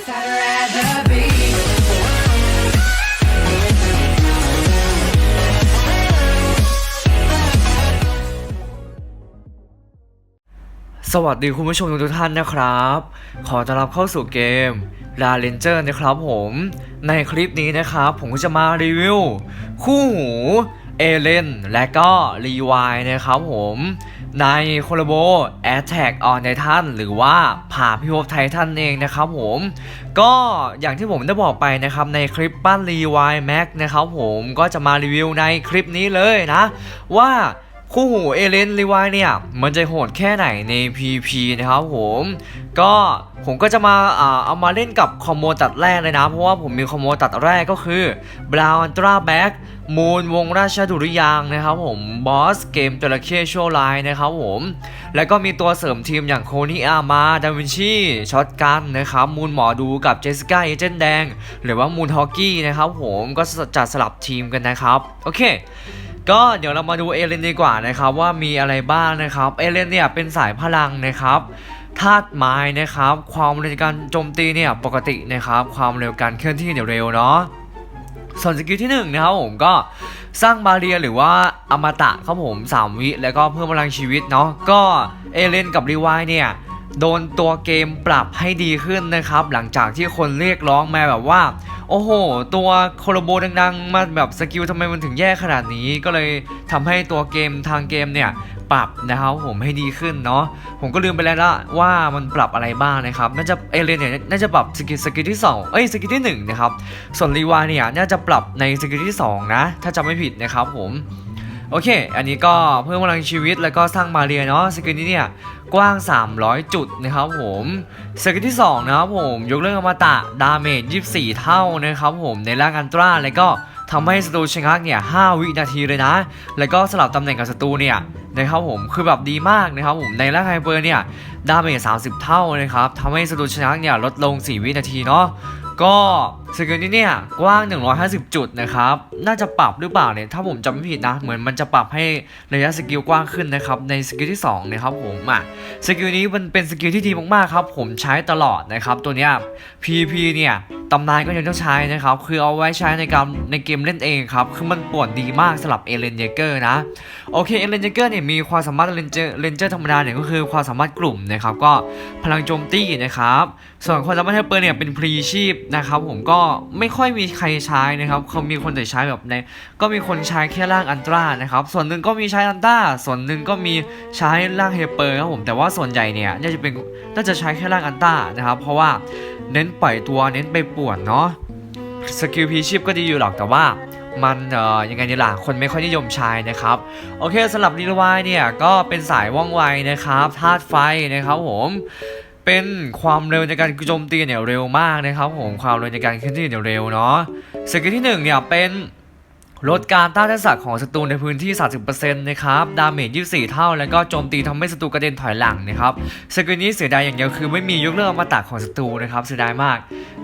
สวัสดีคุณผู้ชมทุกท่านนะครับ ขอต้อนรับเข้าสู่เกม La Ranger นะครับผม ในคลิปนี้นะครับ ผมก็จะมารีวิว คู่หู เอเลนและก็รีวายนะครับผม ในโคลโบ Attack on Titan หรือว่าผ่าพิภพไททันเองนะครับผม ก็อย่างที่ผมได้บอกไปนะครับในคลิปปั้นรีวายแม็กนะครับผมก็จะมารีวิวในคลิปนี้เลยนะ ว่า คู่หูเอเลนรีวายเนี่ยมันจะโหดแค่ไหนใน PP นะครับผมก็ผมก็จะมาเอามาเล่นกับคอมโบตัดแรกเลยนะ เพราะว่าผมมีคอมโบตัดแรกก็คือบราวน์ตราแบ็กมูนวงราชดุริยางนะครับผมบอสเกมจระเข้โชว์ไลน์นะครับผมแล้วก็มีตัวเสริมทีมอย่างโคนี่อามาดาวินชีช็อตกันนะครับมูนหมอดูกับเจสสิก้าเอเจนแดง หรือว่ามูนฮอกกี้นะครับผมก็จัดสลับทีมกันนะครับ โอเค ก็เดี๋ยวเรามาดูเอเลนดีกว่านะครับว่ามีอะไรบ้างนะครับเอเลนเนี่ยเป็นสายพลังนะครับธาตุไม้นะครับ ความเร็วการโจมตีเนี่ยปกตินะครับ ความเร็วการเคลื่อนที่เนี่ยเร็วเนาะส่วนสกิลที่หนึ่งนะครับผมก็สร้างบาเรียหรือว่าอมตะครับผม 3 วิ แล้วก็เพิ่มพลังชีวิตเนาะก็เอเลนกับรีวายเนี่ย โดนตัวเกมปรับให้ดีขึ้นนะครับ หลังจากที่คนเรียกร้องมาแบบว่า โอ้โห ตัวโคโลโบดังๆ มาแบบสกิลทำไมมันถึงแย่ขนาดนี้ ก็เลยทำให้ตัวเกมทางเกมเนี่ยปรับนะครับผมให้ดีขึ้นเนาะผมก็ลืมไปแล้วละว่ามันปรับอะไรบ้างนะครับน่าจะเอเลนเนี่ยน่าจะปรับสกิลสกิลที่2เอ้ยสกิลที่1นะครับส่วนรีวาเนี่ยน่าจะปรับในสกิลที่ 2 นะ ถ้าจำไม่ผิดนะครับผมโอเค อันนี้ก็เพิ่มพลังชีวิตแล้วก็สร้างมาเรียเนาะสกิลนี้เนี่ย กว้าง 300 จุดนะครับผมสกิลที่ 2 นะครับผมยกเลิกอมตะดาเมจ 24 เท่านะครับผมในร่างอันตราแล้วก็ทำให้ศัตรูชะงักเนี่ย5วินาทีเลยนะ แล้วก็สลับตำแหน่งกับศัตรูเนี่ยนะครับผมคือแบบดีมากนะครับผมในร่างไฮเปอร์เนี่ยดาเมจ 30 เท่านะครับทำให้ศัตรูชะงักเนี่ยลดลง 4 วินาทีเนาะก็ สกิลนี้เนี่ยกว้าง 150 จุดนะครับ น่าจะปรับหรือเปล่าเนี่ย ถ้าผมจำไม่ผิดนะ เหมือนมันจะปรับให้ระยะสกิลกว้างขึ้นนะครับ ในสกิลที่2นะครับผมอะสกิลนี้มันเป็นสกิลที่ดีมากๆครับ ผมใช้ตลอดนะครับ ตัวเนี้ย PP เนี่ยตำนานก็ยังต้องใช้นะครับ คือเอาไว้ใช้ในการในเกมเล่นเองครับ คือมันปวนดีมากสำหรับเอเลนเยเกอร์นะ โอเค เอเลนเยเกอร์เนี่ยมีความสามารถเลนเจอร์เลนเจอร์ธรรมดาเนี่ยก็คือความสามารถกลุ่มนะครับ ก็พลังโจมตีนะครับ ส่วนความสามารถเทเปอร์เนี่ยเป็นพรีชีพนะครับ ผมก็ไม่ค่อยมีใครใช้นะครับเขามีคนแต่ใช้แบบในก็มีคนใช้แค่ร่างอันตรานะครับ ส่วนหนึ่งก็มีใช้อันตราส่วนหนึ่งก็มีใช้ร่างเฮเปอร์ครับผมแต่ว่าส่วนใหญ่เนี่ยน่าจะเป็นน่าจะใช้แค่ร่างอันตรานะครับ เพราะว่าเน้นปล่อยตัวเน้นไปป่วนเนาะสกิลพีชีพก็ดีอยู่หรอกแต่ว่ามันเอ่อยังไงนี่ล่ะคนไม่ค่อยนิยมใช้นะครับ โอเคสำหรับลีลวายเนี่ยก็เป็นสายว่องไวนะครับธาตุไฟนะครับผม เป็นความเร็วในการโจมตีเนี่ยเร็วมากนะครับผมความเร็วในการเคลื่อนที่เนี่ยเร็วเนาะสกิลที่หนึ่งเนี่ยเป็น ลดการต้านทักษะของศัตรูในพื้นที่ 30%นะครับ ดาเมจ 24 เท่า แล้วก็โจมตีทำให้ศัตรูกระเด็นถอยหลังนะครับ สกิลนี้เสียดายอย่างเดียวคือไม่มียกเลิกอมตะของศัตรูนะครับ เสียดายมาก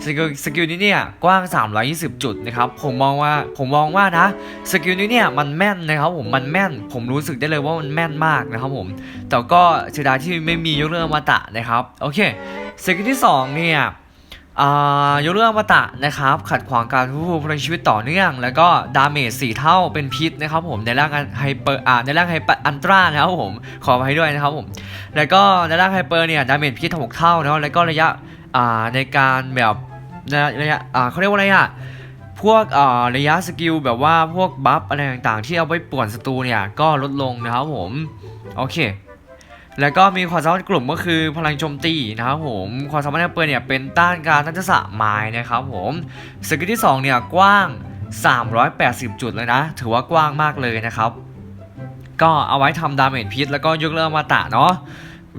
สกิลสกิลนี้เนี่ยกว้าง 320 จุดนะครับ ผมมองว่าผมมองว่านะ สกิลนี้เนี่ยมันแม่นนะครับผม มันแม่น ผมรู้สึกได้เลยว่ามันแม่นมากนะครับผม แต่ก็เสียดายที่ไม่มียกเลิกอมตะนะครับ โอเค สกิลที่สองเนี่ย ยกเลิกอมตะนะครับ ขัดขวางการฟื้นฟูพลังชีวิตต่อเนื่อง แล้วก็ดาเมจ4เท่าเป็นพิษนะครับผมในร่างไฮเปอร์ในร่างไฮเปอร์อันตรานะครับผมขอไปด้วยนะครับผมแล้วก็ในร่างไฮเปอร์เนี่ยดาเมจพิษ6เท่าเนาะแล้วก็ระยะในการแบบระยะเขาเรียกว่าอะไรอะพวกระยะสกิลแบบว่าพวกบัฟอะไรต่างๆ ที่เอาไว้ป่วนศัตรูเนี่ยก็ลดลงนะครับผมโอเค แล้วก็มีความสามารถกลุ่มก็คือพลังโจมตีนะครับผมความสามารถในเปิดเนี่ยเป็นต้านการทักษะไม้นะครับผมสกิลที่2เนี่ยกว้าง 380 จุดเลยนะ ถือว่ากว้างมากเลยนะครับ ก็เอาไว้ทำดาเมจพิษแล้วก็ยกเลิกอมาตะเนาะ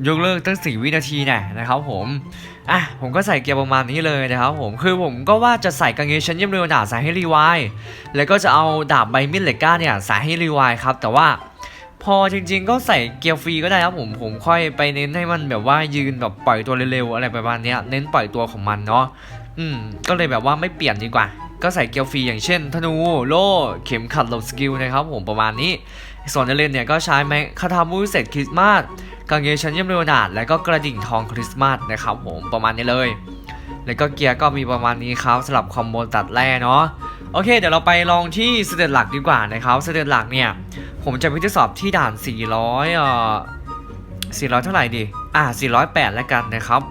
ยกเลิกตั้ง4วินาทีเนี่ยนะครับผม อะ ผมก็ใส่เกียร์ประมาณนี้เลยนะครับผม คือผมก็ว่าจะใส่กางเกงชั้นเยี่ยมเร็วหนาใส่ให้รีไวล์แล้วก็จะเอาดาบใบมิดเหล็กก้าเนี่ยใส่ให้รีไวล์ครับ แต่ว่า พอจริงๆก็ใส่เกียร์ฟรีก็ได้ครับผมผมค่อยไปเน้นให้มันแบบว่ายืนแบบปล่อยตัวเร็วๆอะไรประมาณเนี้ยเน้นปล่อยตัวของมันเนาะอืมก็เลยแบบว่าไม่เปลี่ยนดีกว่า ก็ใส่เกียร์ฟรีอย่างเช่น ธนูโล่เข็มขัดหลบสกิลนะครับผมประมาณนี้ ส่วนในเลนเนี่ยก็ใช้แมคาทามูเซตคริสต์มาสกางเกงชั้นเยี่ยมเรวนาดและก็กระดิ่งทองคริสต์มาสนะครับผมประมาณนี้เลย แล้วก็เกียร์ก็มีประมาณนี้ครับสำหรับคอมโบตัดแร่เนาะ โอเค เดี๋ยวเราไปลองที่สเตตหลักดีกว่านะครับสเตตหลักเนี่ยผมจะไปทดสอบที่ด่าน 400เอ่อ400 เท่าไหร่ดี อะ408 แล้วกันนะครับ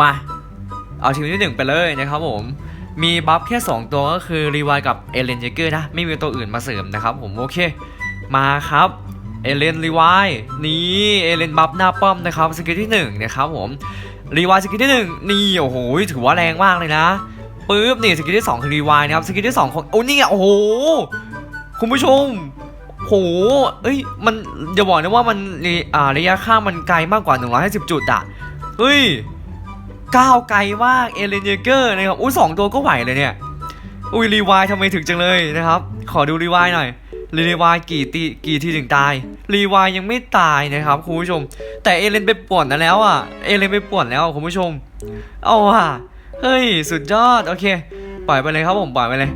มา เอาทีมที่หนึ่งไปเลยนะครับผม มีบัฟแค่ 2 ตัวก็คือรีวายกับเอเลนเจเกอร์นะ ไม่มีตัวอื่นมาเสริมนะครับผม โอเค มาครับเอเลนรีวายนี่เอเลนบัฟหน้าป้อมนะครับ สกิลที่ 1 นะครับผม รีวายสกิลที่ 1 นี่ โอ้โห ถือว่าแรงมากเลยนะ ปึ๊บนี่สกิลที่ 2 คือรีวายนะครับสกิลที่2ของโอ้นี่ไงโอ้โหคุณผู้ชมโหเอ้ยมันอย่าบอกนะว่ามันระอ่าระยะข้ามมันไกลมากกว่า 150 จุดอะเฮ้ยก้าวไกลมากเอเลนเยเกอร์นะครับอุ้ยสองตัวก็ไหวเลยเนี่ยอุ้ยรีวายทำไมถึงจังเลยนะครับ ขอดูรีวายหน่อยรีวายกี่ตีกี่ทีถึงตายรีวายยังไม่ตายนะครับคุณผู้ชม แต่เอเลนไปป่วนแล้วอะเอเลนไปป่วนแล้วคุณผู้ชมเอาว่ะ เฮ้ย สุดยอด โอเค ปล่อยไปเลยครับผม ปล่อยไปเลย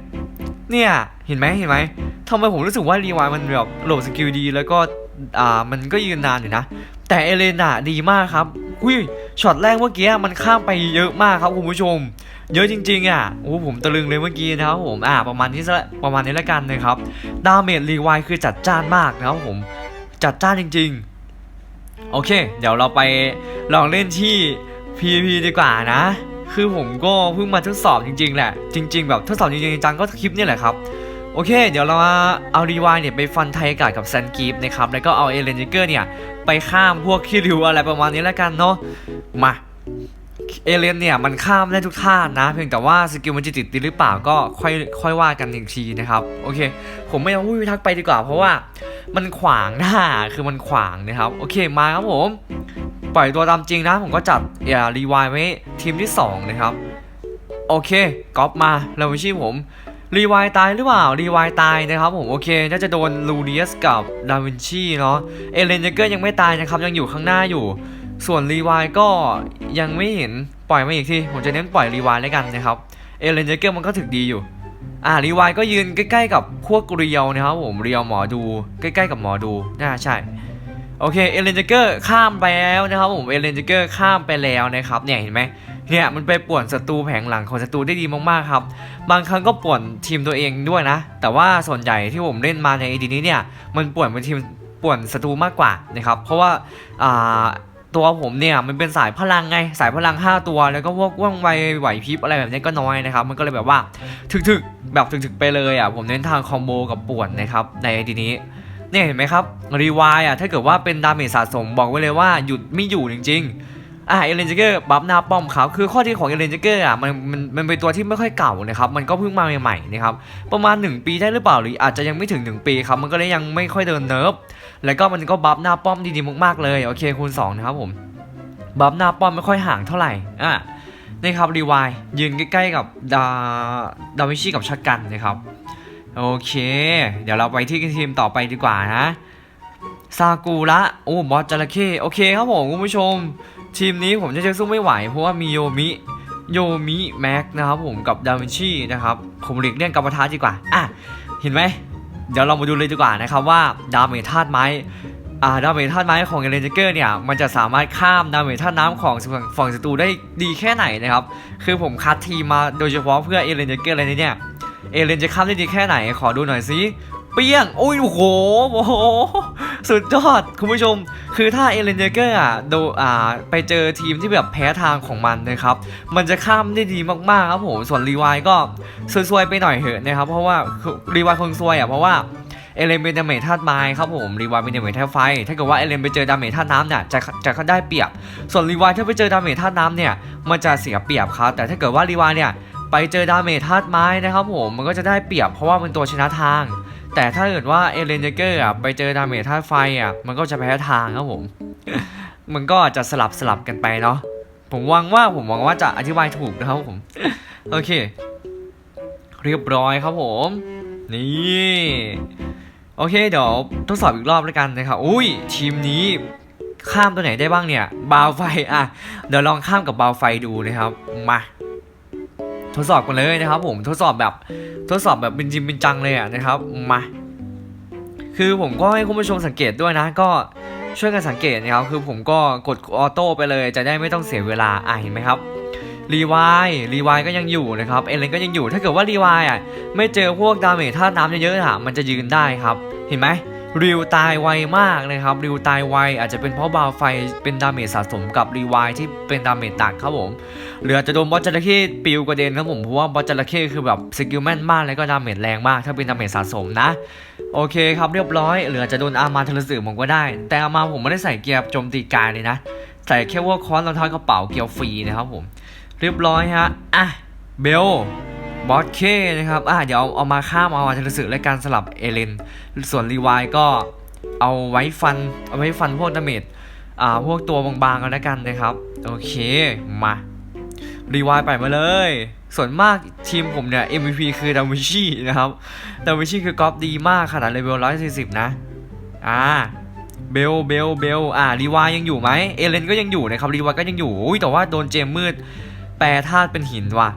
เนี่ย เห็นไหมเห็นไหมทำไมผมรู้สึกว่ารีวายมันแบบโหลดสกิลดี แล้วก็ อ่า มันก็ยืนนานอยู่นะ แต่เอเลนอะดีมากครับ อุ้ย ช็อตแรกเมื่อกี้มันข้ามไปเยอะมากครับคุณผู้ชม เยอะจริงๆอะ โอ้ผมตะลึงเลยเมื่อกี้นะครับผม อ่า ประมาณนี้ซะประมาณนี้แล้วกันนะครับ ดาเมจรีไวคือจัดจ้านมากนะครับผม จัดจ้านจริง ๆ โอเค เดี๋ยวเราไปลองเล่นที่ PVP ดีกว่านะ คือผมก็เพิ่งมาทดสอบจริงๆแหละ จริง ๆ แบบทดสอบจริงๆจังก็คลิปนี่แหละครับ โอเค เดี๋ยวเราเอารีวายเนี่ยไปฟันไทยอากาศกับแซนกีฟนะครับ แล้วก็เอาเอเลนจิเกอร์เนี่ย ไปข้ามพวกคิริวอะไรประมาณนี้แล้วกันเนาะ มา เอเลนเนี่ยมันข้ามได้ทุกท่านะ เพียงแต่ว่าสกิลมันจะติดติดหรือเปล่าก็ค่อยค่อยว่ากันอีกทีนะครับโอเค ผมไม่เอาวุ้ยทักไปดีกว่า เพราะว่ามันขวางหน้าคือมันขวางนะครับโอเคมาครับผม ปล่อยตัวตามจริงนะ ผมก็จัดอย่ารีวายไว้ทีมที่สองนะครับ โอเคก๊อปมาเราไม่ชี้ผมรีวายตายหรือเปล่ารีวายตายนะครับผมโอเคน่าจะโดนลูเดียสกับดาวินชีเนาะเอเลนเจเกอร์ยังไม่ตายนะครับยังอยู่ข้างหน้าอยู่ ส่วนรีวายก็ยังไม่เห็นปล่อยมาอีกทีผมจะเน้นปล่อยรีวายแล้วกันนะครับเอเลนเจเกอร์มันก็ถึกดีอยู่ อ่ารีวายก็ยืนใกล้ๆกับพวกเรียวนะครับผมเรียวหมอดูใกล้ๆกับหมอดูน่าใช่โอเคเอเลนเจเกอร์ข้ามไปแล้วนะครับผมเอเลนเจเกอร์ข้ามไปแล้วนะครับเนี่ยเห็นไหมเนี่ยมันไปป่วนศัตรูแผงหลังของศัตรูได้ดีมากๆครับบางครั้งก็ป่วนทีมตัวเองด้วยนะ แต่ว่าส่วนใหญ่ที่ผมเล่นมาในไอดีนี้เนี่ยมันป่วนเป็นทีมป่วนศัตรูมากกว่านะครับเพราะว่าอ่า ตัวผมเนี่ยมันเป็นสายพลังไงสายพลัง 5 ตัว แล้วก็พวกว่องไวไหวพริบอะไรแบบนี้ก็น้อยนะครับ มันก็เลยแบบว่าถึกๆแบบถึกๆไปเลยอะผมเน้นทางคอมโบกับป่วนนะครับในทีนี้เนี่ยเห็นไหมครับรีวายอะถ้าเกิดว่าเป็นดาเมจสะสมบอกไว้เลยว่าหยุดไม่อยู่จริงๆ อ่าเอเลนจิเกอร์บัฟหน้าป้อมครับคือข้อดีของเอเลนจิเกอร์อะมันมันมันเป็นตัวที่ไม่ค่อยเก่านะครับมันก็เพิ่งมาใหม่ๆนะครับประมาณ 1 ปีได้หรือเปล่าหรืออาจจะยังไม่ถึง 1 ปีครับมันก็เลยยังไม่ค่อยเดินเนิร์ฟแล้วก็มันก็บัฟหน้าป้อมดีๆมากๆเลยโอเคคูณ2นะครับผมบัฟหน้าป้อมไม่ค่อยห่างเท่าไหร่อะนี่ครับรีวายยืนใกล้ๆกับดาดาวิชีกับชักกันนะครับโอเค เดี๋ยวเราไปที่ทีมต่อไปดีกว่านะซากุระโอ้บอสจระเข้โอเคครับผมคุณผู้ชม ทีมนี้ผมจะเชื่อสู้ไม่ไหว เพราะว่ามีโยมิโยมิแม็กนะครับผมกับดาวินชีนะครับผมหลีกเลี่ยงกัมปะทาดีกว่าอะเห็นไหมเดี๋ยวเรามาดูเลยดีกว่านะครับว่าดาเมจธาตุไม้อ่าดาเมจธาตุไม้ของเอเลนเจเกอร์เนี่ยมันจะสามารถข้ามดาเมจธาตุน้ำของฝั่งศัตรูได้ดีแค่ไหนนะครับคือผมคัดทีมาโดยเฉพาะเพื่อเอเลนเจเกอร์อะไรเนี่ยเอเลนจะข้ามได้ดีแค่ไหนขอดูหน่อยสิเปี้ยงโอ้ยโอ้โหโอ้โห สุดยอดคุณผู้ชม คือถ้าเอเลนเจเกอร์อะโดอ่าไปเจอทีมที่แบบแพ้ทางของมันนะครับ มันจะข้ามได้ดีมากๆครับผม ส่วนรีวายก็ซวยๆไปหน่อยเหอะนะครับ เพราะว่ารีวายคงซวยอะเพราะว่าเอเลนเป็นดาเมจธาตุไม้ครับผมรีวายเป็นดาเมจธาตุไฟ ถ้าเกิดว่าเอเลนไปเจอดาเมจธาตุน้ำเนี่ยจะจะได้เปรียบ ส่วนรีวายถ้าไปเจอดาเมจธาตุน้ำเนี่ยมันจะเสียเปรียบครับแต่ถ้าเกิดว่ารีวายเนี่ยไปเจอดาเมจธาตุไม้นะครับผมมันก็จะได้เปรียบเพราะว่ามันตัวชนะทาง แต่ถ้าเกิดว่าเอเลนเจเกอร์อะไปเจอดาเมจธาตุไฟอะมันก็จะแพ้ทางครับผม มันก็จะสลับสลับกันไปเนาะผมหวังว่าผมหวังว่าจะอธิบายถูกนะครับผม โอเค เรียบร้อยครับผม นี่โอเคเดี๋ยวทดสอบอีกรอบแล้วกันนะครับอุ้ยทีมนี้ข้ามตัวไหนได้บ้างเนี่ยบาวไฟอะเดี๋ยวลองข้ามกับบาวไฟดูนะครับมา ทดสอบกันเลยนะครับ ผมทดสอบแบบทดสอบแบบเป็นจริงเป็นจังเลยอะนะครับมาคือผมก็ให้คุณผู้ชมสังเกตด้วยนะ ก็ช่วยกันสังเกตนะครับคือผมก็กดออโต้ไปเลย จะได้ไม่ต้องเสียเวลาอะเห็นไหมครับรีวายรีวายก็ยังอยู่นะครับเอเลนก็ยังอยู่ถ้าเกิดว่ารีวายอะไม่เจอพวกดาเมจธาตุน้ำเยอะๆอะมันจะยืนได้ครับ เห็นไหม ริวตายไวมากนะครับริวตายไวอาจจะเป็นเพราะบาวไฟเป็นดาเมจสะสมกับรีวายที่เป็นดาเมจตักครับผมหรืออาจจะโดนบอสจระเข้ปิวกระเด็นครับผมเพราะว่าบอสจระเข้คือแบบสกิลแม่นมากแล้วก็ดาเมจแรงมาก ถ้าเป็นดาเมจสะสมนะ โอเคครับเรียบร้อยหรืออาจจะโดนอามาเทลสึผมก็ได้ แต่อามาผมไม่ได้ใส่เกียร์โจมตีกายเลยนะใส่แค่ว่าค้อนรองเท้ากระเป๋าเกียร์ฟรีนะครับผม เรียบร้อยฮะอะเบล บอสเคนะครับอะเดี๋ยวเอาเอามาข้ามเอามาเทลสึและการสลับเอเลน ส่วนรีวายก็เอาไว้ฟัน เอาไว้ฟันพวกดาเมจอ่าพวกตัวบางๆกันแล้วกันนะครับ โอเค มารีวายไปมาเลย ส่วนมากทีมผมเนี่ย MVP คือดาวิชีนะครับ ดาวิชีคือกอล์ฟดีมากขนาดเลเวล140 นะ อ่าเบล เบล เบล อ่ารีวายยังอยู่ไหมเอเลนก็ยังอยู่นะครับรีวายก็ยังอยู่ อุ้ยแต่ว่าโดนเจมมืด แปรธาตุเป็นหินว่ะ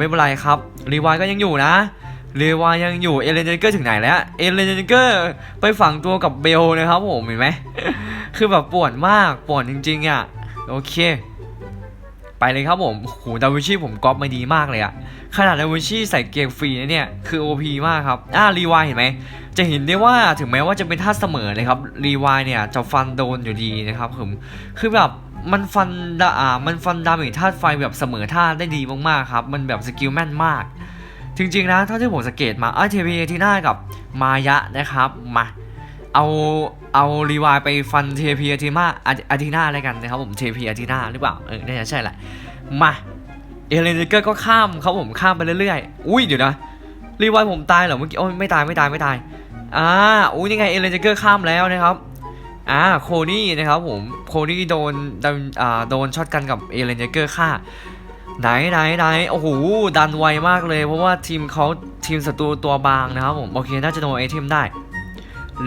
ไม่เป็นไรครับรีวายก็ยังอยู่นะรีวายยังอยู่เอเลนเจนเกอร์ถึงไหนแล้วเอเลนเจนเกอร์ไปฝังตัวกับเบลนะครับผมเห็นไหม คือแบบปวดมากปวดจริง ๆอะโอเค ไปเลยครับผมโหดาวิชีผมก๊อปมาดีมากเลยอะขนาดดาวิชีใส่เกมฟรีนะเนี่ยคือ OP มากครับอ่ารีวายเห็นไหมจะเห็นได้ว่าถึงแม้ว่าจะเป็นท่าเสมอนะครับรีวายเนี่ยจะฟันโดนอยู่ดีนะครับผมคือแบบ มันฟันดาอ่ามันฟันดาเมจธาตุไฟแบบเสมอท่าได้ดีมากๆครับ มันแบบสกิลแม่นมาก จริงๆนะเท่าที่ผมสังเกตมาเออเทพีทีน่ากับมายะนะครับมาเอาเอารีวายไปฟันเทพีอาทิมาอาทิน่าอะไรกันนะครับผมเทพีอาทิน่าหรือเปล่าเออน่าจะใช่แหละมาเอเลนเกอร์ก็ข้ามเขาผมข้ามไปเรื่อยๆ อุ้ยเดี๋ยวนะรีวายผมตายเหรอเมื่อกี้โอ้ยไม่ตายไม่ตายไม่ตายอ่าอุ้ยยังไงเอเลนเกอร์ข้ามแล้วนะครับ อ่าโคนี่นะครับผมโคนี่โดนโดนอ่าโดนช็อตกันกับเอเลนเกอร์ฆ่าไหนไหนไหนโอ้โหดันไวมากเลยเพราะว่าทีมเขาทีมศัตรูตัวบางนะครับผมโอเคน่าจะโดนไอเทมได้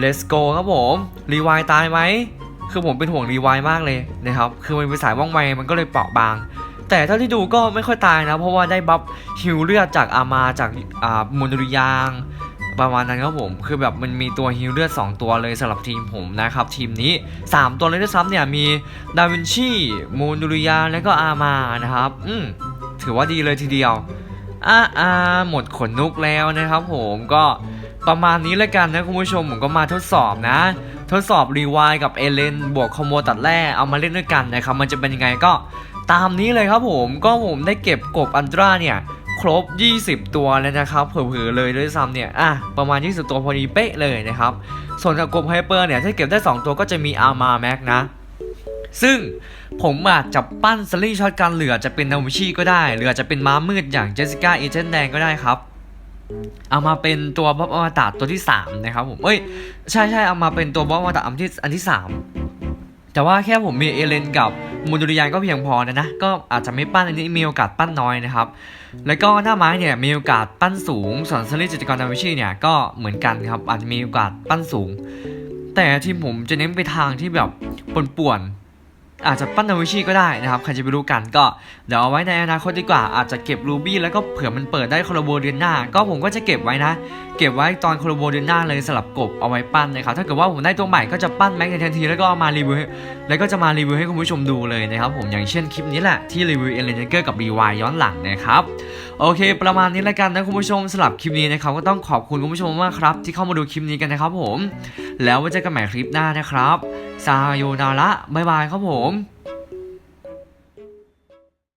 Let's go ครับผมรีวายตายไหมคือผมเป็นห่วงรีวายมากเลยนะครับคือมันเป็นสายว่องไวมันก็เลยเปราะบาง แต่เท่าที่ดูก็ไม่ค่อยตายนะเพราะว่าได้บัฟฮิวเลือดจากอามาจากอ่ามูลดุริยาง ประมาณนั้นครับผม คือแบบมันมีตัวฮิวเลือด 2 ตัวเลยสำหรับทีมผมนะครับ ทีมนี้ 3 ตัวเลยด้วยซ้ำเนี่ยมีดาวินชีมูลดุริยา แล้วก็อามานะครับ อืมถือว่าดีเลยทีเดียวอ่าอ่าหมดขนนุกแล้วนะครับผมก็ประมาณนี้แล้วกันนะคุณผู้ชมผมก็มาทดสอบนะ ทดสอบรีวายกับเอเลนบวกคอมโบตัดแร่เอามาเล่นด้วยกันนะครับ มันจะเป็นยังไงก็ตามนี้เลยครับผมก็ผมได้เก็บกบอันตราเนี่ย ครบ 20 ตัวแล้วนะครับเผื่อๆเลยด้วยซ้ำเนี่ยอะประมาณ 20 ตัวพอดีเป๊ะเลยนะครับ ส่วนกับกบไฮเปอร์เนี่ยถ้าเก็บได้ 2 ตัวก็จะมีอาร์มาแม็กนะ ซึ่งผมอาจจะปั้นสลี่ช็อตกันเหลือจะเป็นนาวิชีก็ได้หรือจจะเป็นม้ามืดอย่างเจสสิก้าเอเจนต์แดงก็ได้ครับเอามาเป็นตัวบ๊อบอวตารตัวที่ 3 นะครับผมเอ้ยใช่ใช่เอามาเป็นตัวบ๊อบอวตารอันที่อันที่ 3 แต่ว่าแค่ผมมีเอเลนกับมูดูริยานก็เพียงพอนะนะก็อาจจะไม่ปั้นอันนี้มีโอกาสปั้นน้อยนะครับ แล้วก็หน้าไม้เนี่ยมีโอกาสปั้นสูงส่วนสลิจิตรกรนาวิชีเนี่ยก็เหมือนกันครับอาจจะมีโอกาสปั้นสูง แต่ที่ผมจะเน้นไปทางที่แบบป่วนๆ อาจจะปั้นนาวิชีก็ได้นะครับใครจะไปรู้กันก็เดี๋ยวเอาไว้ในอนาคตดีกว่าอาจจะเก็บรูบี้แล้วก็เผื่อมันเปิดได้คอลโบเดือนหน้า ก็ผมก็จะเก็บไว้นะ เก็บไว้ตอนคอลโบเดือนหน้าเลยสลับกบเอาไว้ปั้นนะครับถ้าเกิดว่าผมได้ตัวใหม่ก็จะปั้นแม็กในทันทีแล้วก็เอามารีวิวแล้วก็จะมารีวิวให้คุณผู้ชมดูเลยนะครับผมอย่างเช่นคลิปนี้แหละที่รีวิวเอเลนเกอร์กับรีวายย้อนหลังนะครับ โอเค ประมาณนี้แล้วกันนะคุณผู้ชมสำหรับคลิปนี้นะครับก็ต้องขอบคุณคุณผู้ชมมากครับ ที่เข้ามาดูคลิปนี้กันนะครับผม แล้วไว้เจอกันใหม่คลิปหน้านะครับซาโยนาระบ๊ายบายครับผม